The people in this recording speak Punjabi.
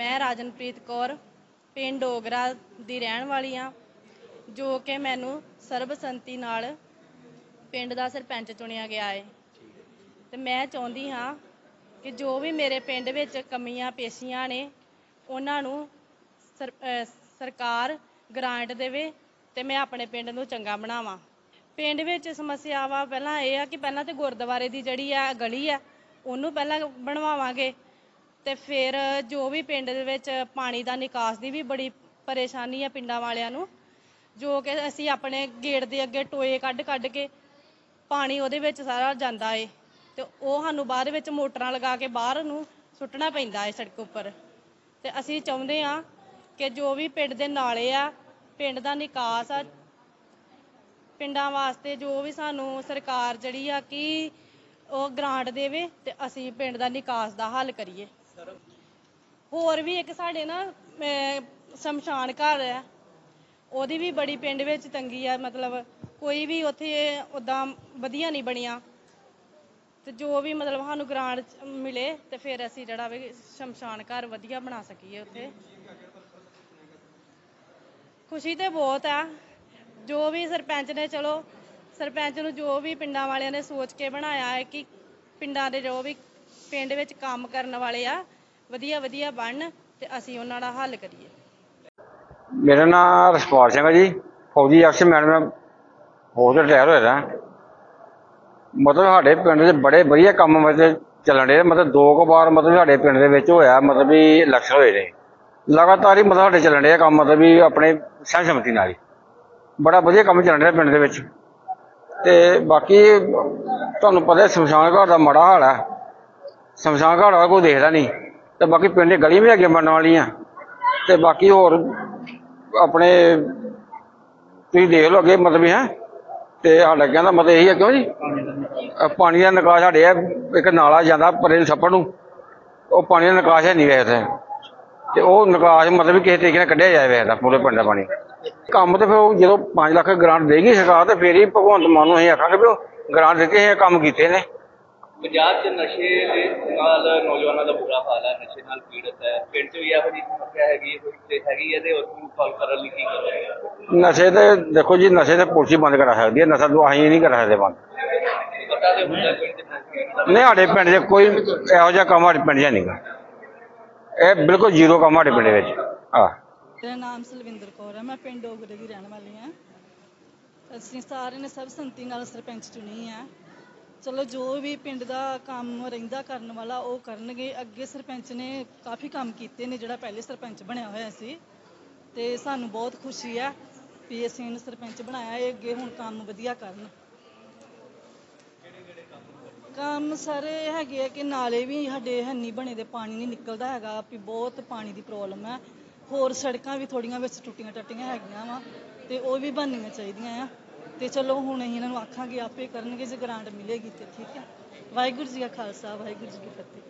ਮੈਂ ਰਾਜਨਪ੍ਰੀਤ ਕੌਰ, ਪਿੰਡ ਓਗਰਾ ਦੀ ਰਹਿਣ ਵਾਲੀ ਹਾਂ, ਜੋ ਕਿ ਮੈਨੂੰ ਸਰਬਸੰਤੀ ਨਾਲ ਪਿੰਡ ਦਾ ਸਰਪੰਚ ਚੁਣਿਆ ਗਿਆ ਹੈ। ਤੇ ਮੈਂ ਚਾਹੁੰਦੀ ਹਾਂ ਕਿ ਜੋ ਵੀ ਮੇਰੇ ਪਿੰਡ ਵਿੱਚ ਕਮੀਆਂ ਪੇਸ਼ੀਆਂ ਨੇ, ਉਹਨਾਂ ਨੂੰ ਸਰਕਾਰ ਗ੍ਰਾਂਟ ਦੇਵੇ ਤੇ ਮੈਂ ਆਪਣੇ ਪਿੰਡ ਨੂੰ ਚੰਗਾ ਬਣਾਵਾਂ। ਪਿੰਡ ਵਿੱਚ ਸਮੱਸਿਆਵਾਂ ਪਹਿਲਾਂ ਇਹ ਆ ਕਿ ਪਹਿਲਾਂ ਤੇ ਗੁਰਦੁਆਰੇ ਦੀ ਜਿਹੜੀ ਆ ਗਲੀ ਆ, ਉਹਨੂੰ ਪਹਿਲਾਂ ਬਣਵਾਵਾਂਗੇ। ਤੇ ਫਿਰ ਜੋ ਵੀ ਪਿੰਡ ਦੇ ਵਿੱਚ ਪਾਣੀ ਦਾ ਨਿਕਾਸ ਦੀ ਵੀ ਬੜੀ ਪਰੇਸ਼ਾਨੀ ਆ ਪਿੰਡਾਂ ਵਾਲਿਆਂ ਨੂੰ, ਜੋ ਕਿ ਅਸੀਂ ਆਪਣੇ ਗੇਟ ਦੇ ਅੱਗੇ ਟੋਏ ਕੱਢ ਕੱਢ ਕੇ ਪਾਣੀ ਉਹਦੇ ਵਿੱਚ ਸਾਰਾ ਜਾਂਦਾ ਏ ਤੇ ਉਹ ਸਾਨੂੰ ਬਾਅਦ ਵਿੱਚ ਮੋਟਰਾਂ ਲਗਾ ਕੇ ਬਾਹਰ ਨੂੰ ਸੁੱਟਣਾ ਪੈਂਦਾ ਏ ਸੜਕ ਉੱਪਰ। ਤੇ ਅਸੀਂ ਚਾਹੁੰਦੇ ਆ ਕਿ ਜੋ ਵੀ ਪਿੰਡ ਦੇ ਨਾਲੇ ਆ, ਪਿੰਡ ਦਾ ਨਿਕਾਸ ਆ, ਪਿੰਡਾਂ ਵਾਸਤੇ ਜੋ ਵੀ ਸਾਨੂੰ ਸਰਕਾਰ ਜਿਹੜੀ ਆ ਕਿ ਉਹ ਗ੍ਰਾਂਟ ਦੇਵੇ ਤੇ ਅਸੀਂ ਪਿੰਡ ਦਾ ਨਿਕਾਸ ਦਾ ਹੱਲ ਕਰੀਏ। ਹੋਰ ਵੀ ਇੱਕ ਸਾਡੇ ਨਾ ਅਮ, ਸ਼ਮਸ਼ਾਨ ਘਰ ਹੈ। ਉਹਦੀ ਵੀ ਬੜੀ ਪਿੰਡ ਵਿੱਚ ਤੰਗੀ ਆ ਮਤਲਬ ਕੋਈ ਵੀ ਉੱਥੇ ਉਦਾਂ ਵਧੀਆ ਨਹੀਂ ਬਣਿਆ। ਤੇ ਜੋ ਵੀ ਮਤਲਬ ਸਾਨੂੰ ਗ੍ਰਾਂਟ ਮਿਲੇ ਤੇ ਫਿਰ ਅਸੀਂ ਜਿਹੜਾ ਵੀ ਸ਼ਮਸ਼ਾਨ ਘਰ ਵਧੀਆ ਬਣਾ ਸਕੀਏ ਉੱਥੇ। ਖੁਸ਼ੀ ਤੇ ਬਹੁਤ ਆ। ਜੋ ਵੀ ਸਰਪੰਚ ਨੇ ਚਲੋ ਸਰਪੰਚ ਨੂੰ ਜੋ ਵੀ ਪਿੰਡਾਂ ਵਾਲਿਆਂ ਨੇ ਸੋਚ ਕੇ ਬਣਾਇਆ ਹੈ ਕਿ ਪਿੰਡਾਂ ਦੇ ਜੋ ਵੀ ਪਿੰਡ ਵਿੱਚ ਕੰਮ ਕਰਨ ਵਾਲੇ ਆ, ਵਧੀਆ ਵਧੀਆ ਬਣਨ ਤੇ ਅਸੀਂ ਉਹਨਾਂ ਦਾ ਹੱਲ ਕਰੀਏ। ਮੇਰਾ ਨਾਮ ਰਸਪਾਲ ਸਿੰਘ ਹੈ ਜੀ। ਫੌਜੀ ਅਕਸ਼ਰ ਮੈਡਮ ਫੌਜ ਦਾ ਰਿਟਾਇਰ ਹੋਇਆ। ਦਾ ਮਤਲਬ ਸਾਡੇ ਪਿੰਡ ਦੇ ਬੜੇ ਵਧੀਆ ਕੰਮ ਮਤਲਬ ਚੱਲਣ ਦੇ ਮਤਲਬ ਦੋ ਕੁ ਵਾਰ ਮਤਲਬ ਸਾਡੇ ਪਿੰਡ ਦੇ ਵਿੱਚ ਹੋਇਆ, ਮਤਲਬ ਵੀ ਇਲੈਕਸ਼ਨ ਹੋਏ ਨੇ। ਲਗਾਤਾਰ ਹੀ ਮਤਲਬ ਸਾਡੇ ਚੱਲਣ ਦੇ ਕੰਮ, ਮਤਲਬ ਵੀ ਆਪਣੇ ਸਹਿਮਤੀ ਨਾਲ ਹੀ। ਬੜਾ ਵਧੀਆ ਕੰਮ ਚੱਲਣ ਰਿਹਾ ਪਿੰਡ ਦੇ ਵਿੱਚ। ਤੇ ਬਾਕੀ ਤੁਹਾਨੂੰ ਪਤਾ ਸ਼ਮਸ਼ਾਨ ਘਾਟ ਦਾ ਮਾੜਾ ਹਾਲ ਹੈ ਸ਼ਮਸ਼ਾਨ ਘਾਟ ਵਾਲਾ ਕੋਈ ਦੇਖਦਾ ਨਹੀਂ। ਤੇ ਬਾਕੀ ਪਿੰਡ ਦੀ ਗਲੀਆਂ ਵੀ ਅੱਗੇ ਬਣਨ ਵਾਲੀਆਂ। ਤੇ ਬਾਕੀ ਹੋਰ ਆਪਣੇ ਤੁਸੀਂ ਦੇਖ ਲਓ ਅੱਗੇ ਮਤਲਬ ਹੈ। ਤੇ ਸਾਡਾ ਕਹਿੰਦਾ ਮਤਲਬ ਇਹੀ ਹੈ ਕਿਉਂ ਜੀ? ਪਾਣੀ ਦਾ ਨਿਕਾਸ ਸਾਡੇ ਹੈ ਇੱਕ ਨਾਲਾ ਜਾਂਦਾ ਪਰੇ ਨੂੰ ਛੱਪੜ ਨੂੰ। ਉਹ ਪਾਣੀ ਦਾ ਨਿਕਾਸ ਹੈ ਨਹੀਂ ਵੇਖਦੇ ਤੇ ਉਹ ਨਿਕਾਸ ਮਤਲਬ ਕਿਸੇ ਤਰੀਕੇ ਨਾਲ ਕੱਢਿਆ ਜਾਵੇ ਵੇਖਦਾ ਪੂਰੇ ਪਿੰਡ ਦਾ ਪਾਣੀ। ਕੰਮ ਤੇ ਫਿਰ ਉਹ ਜਦੋਂ 5 ਲੱਖ ਗ੍ਰਾਂਟ ਦੇਗੀ ਸਰਕਾਰ ਤੇ ਫੇਰ ਹੀ ਭਗਵੰਤ ਮਾਨ ਨੂੰ ਅਸੀਂ ਆਖਾਂਗੇ ਵੀ ਉਹ ਗ੍ਰਾਂਟ ਦੇ ਕੇ ਇਹ ਕੰਮ ਕੀਤੇ ਨੇ। ਪੰਜਾਬ 'ਚ ਨਸ਼ੇ ਦੇ ਨਾਲ ਨੌਜਵਾਨਾਂ ਦਾ ਬੁਰਾ ਹਾਲ ਹੈ ਨਸ਼ੇ ਨਾਲ ਪੀੜਤ ਹੈ। ਪਿੰਡ 'ਚ ਵੀ ਇਹੋ ਜਿਹੀ ਸਮੱਸਿਆ ਹੈਗੀ ਹੈ, ਤੇ ਹੈਗੀ ਹੈ ਤੇ ਉਸ ਨੂੰ ਸੋਲਵ ਕਰਨ ਲਈ ਕੀ ਕਰੋਗੇ ਨਸ਼ੇ ਤੇ ਦੇਖੋ ਜੀ ਨਸ਼ੇ ਤੇ ਪੁਲਿਸ ਹੀ ਬੰਦ ਕਰਾ ਸਕਦੀ ਹੈ ਨਸ਼ਾ ਤੋਂ ਅਸੀਂ ਨਹੀਂ ਕਰਾ ਸਕਦੇ ਬੰਦ। ਨਹੀਂ ਸਾਡੇ ਪਿੰਡ 'ਚ ਕੋਈ ਇਹੋ ਜਿਹਾ ਕੰਮ ਸਾਡੇ ਪਿੰਡ 'ਚ ਨਹੀਂਗਾ ਇਹ ਬਿਲਕੁਲ ਜ਼ੀਰੋ ਕੰਮ ਸਾਡੇ ਪਿੰਡ ਵਿੱਚ। ਆ ਮੇਰਾ ਨਾਮ ਸਲਵਿੰਦਰ ਕੌਰ ਹੈ, ਮੈਂ ਪਿੰਡ ਓਗਰੇ ਦੀ ਰਹਿਣ ਵਾਲੀ ਹਾਂ। ਅਸੀਂ ਸਾਰਿਆਂ ਨੇ ਸਭ ਸੰਤੀ ਨਾਲ ਸਰਪੰਚ ਚੁਣੀ ਹੈ। ਚਲੋ, ਜੋ ਵੀ ਪਿੰਡ ਦਾ ਕੰਮ ਰਹਿੰਦਾ ਕਰਨ ਵਾਲਾ, ਉਹ ਕਰਨਗੇ। ਅੱਗੇ ਸਰਪੰਚ ਨੇ ਕਾਫੀ ਕੰਮ ਕੀਤੇ ਨੇ, ਜਿਹੜਾ ਪਹਿਲੇ ਸਰਪੰਚ ਬਣਿਆ ਹੋਇਆ ਸੀ। ਤੇ ਸਾਨੂੰ ਬਹੁਤ ਖੁਸ਼ੀ ਹੈ ਵੀ ਅਸੀਂ ਇਹਨੂੰ ਸਰਪੰਚ ਬਣਾਇਆ, ਇਹ ਅੱਗੇ ਹੁਣ ਕੰਮ ਵਧੀਆ ਕਰਨ। ਕੰਮ ਸਾਰੇ ਹੈਗੇ ਆ ਕਿ ਨਾਲੇ ਵੀ ਸਾਡੇ ਹੰਨੀ ਬਣੇ ਦੇ ਪਾਣੀ ਨਹੀਂ ਨਿਕਲਦਾ ਹੈਗਾ, ਵੀ ਬਹੁਤ ਪਾਣੀ ਦੀ ਪ੍ਰੋਬਲਮ ਹੈ। ਹੋਰ ਸੜਕਾਂ ਵੀ ਥੋੜੀਆਂ ਵਿੱਚ ਟੁੱਟੀਆਂ ਟੱਟੀਆਂ ਹੈਗੀਆਂ ਵਾ, ਤੇ ਉਹ ਵੀ ਬਣਨੀਆਂ ਚਾਹੀਦੀਆਂ ਆ। ਤੇ ਚਲੋ ਹੁਣ ਅਸੀਂ ਇਹਨਾਂ ਨੂੰ ਆਖਾਂਗੇ, ਆਪੇ ਕਰਨਗੇ ਜੇ ਗ੍ਰਾਂਟ ਮਿਲੇਗੀ ਤੇ, ਠੀਕ ਹੈ ਵਾਹਿਗੁਰੂ ਜੀ ਕਾ ਖਾਲਸਾ, ਵਾਹਿਗੁਰੂ ਜੀ ਕੀ ਫਤਿਹ।